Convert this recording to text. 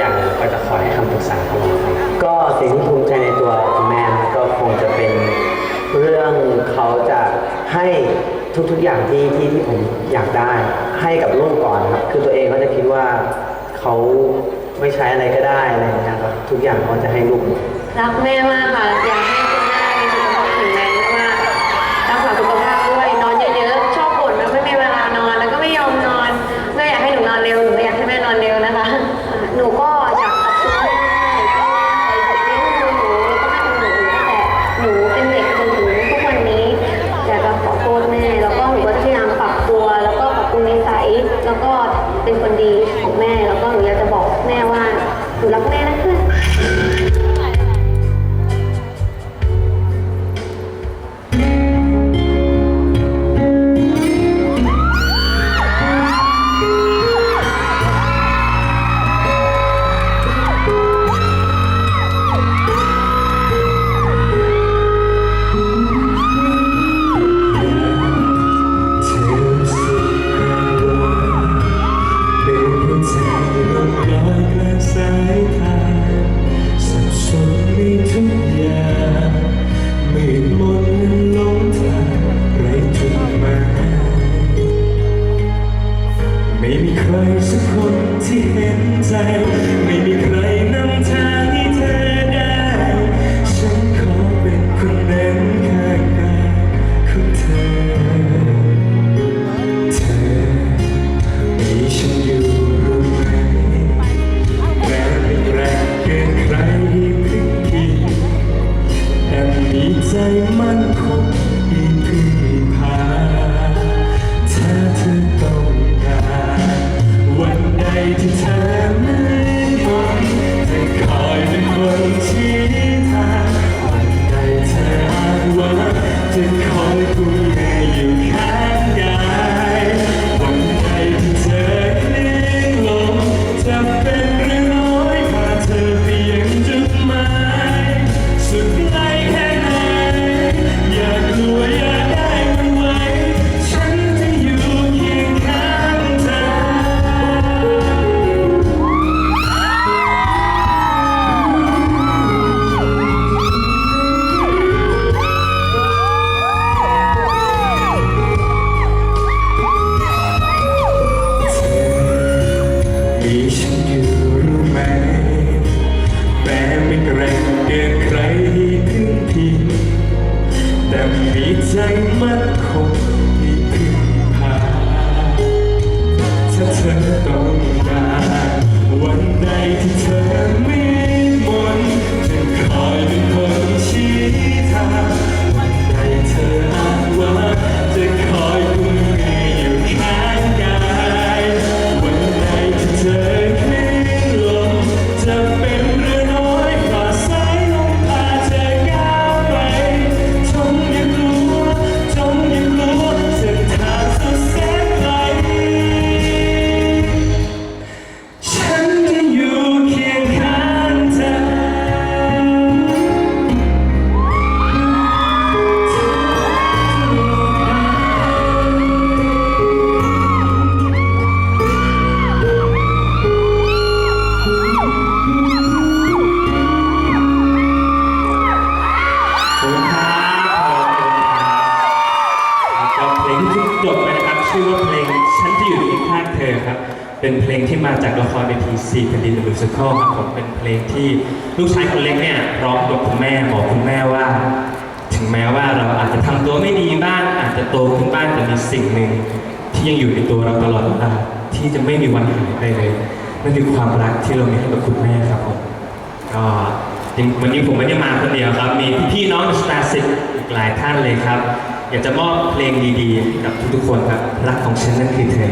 อย่างเราก็จะคอยให้คำปรึกษาตลอดครับก็สิ่งที่ภูมิใจในตัวคุณแม่นะก็คงจะเป็นเรื่องเขาจะให้ทุกๆอย่างที่ที่ที่ผมอยากได้ ให้กับลูกก่อนครับคือตัวเองก็จะคิดว่าเขาไม่ใช้อะไรก็ได้อะไรอย่างเงี้ยครับทุกอย่างเขาจะให้ลูกหมด รักแม่มากค่ะอยากให้ ดีของแม่ แล้วก็หนูอยากจะบอกแม่ว่าหนูรักแม่นะเพื่อน ม่มีใครสักคนที่เห็นใจ ไม่มีใคร ฉันอยู่รู้ไหมแม้ไม่แกร่งเกินใครที่พึ่งพิงแต่มีใจมั่นคงที่พึ่งพาถ้าเธอต้อง ชื่อว่าเพลงฉันจะอยู่เคียงข้างเธอครับ เป็นเพลงที่มาจากละครเวทีซีคดีนมิวสิคลครับผมเป็นเพลงที่ลูกชายคนเล็กเนี่ยร้องกับคุณแม่บอกคุณแม่ว่า ถึงแม้ว่าเราอาจจะทำตัวไม่ดีบ้างอาจจะโตขึ้นบ้างแต่มีสิ่งหนึ่งที่ยังอยู่ในตัวเราตลอดเวลาที่จะไม่มีวันหายไปเลยนั่นคือความรักที่เรามีให้กับคุณแม่ครับผมก็วันนี้ผมไม่ได้มาคนเดียวครับ มีพี่น้องสตาร์สิอีกหลายท่านเลยครับ อยากจะมอบเพลงดีๆ กับทุกๆคนครับ รักของฉันนั่นคือเธอ